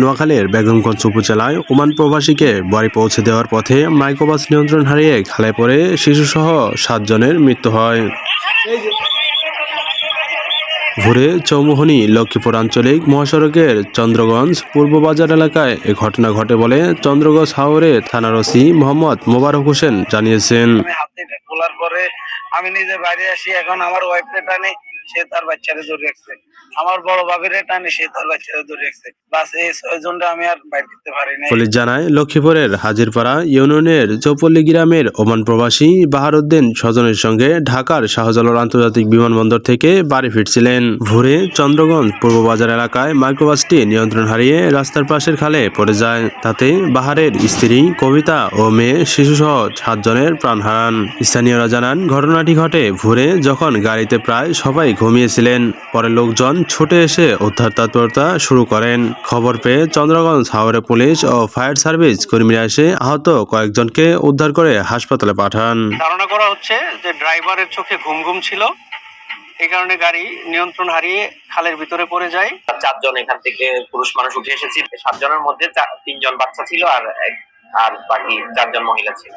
নোয়াখালীর বেগমগঞ্জ উপজেলায় ওমান প্রবাসীকে বাড়ি পৌঁছে দেওয়ার পথে মাইক্রোবাস নিয়ন্ত্রণ হারিয়ে খালে পড়ে শিশুসহ সাতজনের মৃত্যু হয়। ভোরে চৌমোহনী লক্ষ্মীপুর আঞ্চলিক মহাসড়কের চন্দ্রগঞ্জ পূর্ব বাজার এলাকায় এ ঘটনা ঘটে বলে চন্দ্রগঞ্জ হাওরে থানার ওসি মোহাম্মদ মোবারক হোসেন জানিয়েছেন। আমি নিজে আসি, এখন আমার সে তার বাচ্চারে ধরে রাখছে। আমার বড় বাবিরে টানি সে তার বাচ্চারে ধরে রাখছে। বাস এই ছয়জনটা আমি আর বাইর করতে পারি না পুলিশ জানায়, লক্ষ্মীপুরের হাজিরপাড়া ইউনিয়নের চৌপল্লী গ্রামের ওমান প্রবাসী বাহারুদ্দিন স্বজনের সঙ্গে ঢাকার শাহজালাল আন্তর্জাতিক বিমানবন্দর থেকে বাড়ি ফিরছিলেন। ভোরে চন্দ্রগঞ্জ পূর্ব বাজার এলাকায় মাইক্রোবাসটি নিয়ন্ত্রণ হারিয়ে রাস্তার পাশের খালে পড়ে যায়। তাতে বাহারের স্ত্রী, কবিতা ও মেয়ে শিশু শিশুসহ সাতজনের প্রাণ হারান। স্থানীয়রা জানান, ঘটনাটি ঘটে ভোরে যখন গাড়িতে প্রায় সবাই ঘুমিয়েছিলেন। পরে লোকজন ছুটে এসে উদ্ধার তৎপরতা শুরু করেন। খবর পেয়ে চন্দ্রগঞ্জ হাওড়ে পুলিশ ও ফায়ার সার্ভিস কর্মীরা এসে আহত কয়েকজনকে উদ্ধার করে হাসপাতালে পাঠান। ধারণা করা হচ্ছে যে ড্রাইভারের চোখে ঘুম ঘুম ছিল। এই কারণে গাড়ি নিয়ন্ত্রণ হারিয়ে খালের ভিতরে পড়ে যায়। চারজন এখান থেকে পুরুষ মানুষ উঠে এসেছি সাতজনের মধ্যে তিনজন বাচ্চা ছিল আর এক- আর বাকি চারজন মহিলা ছিল।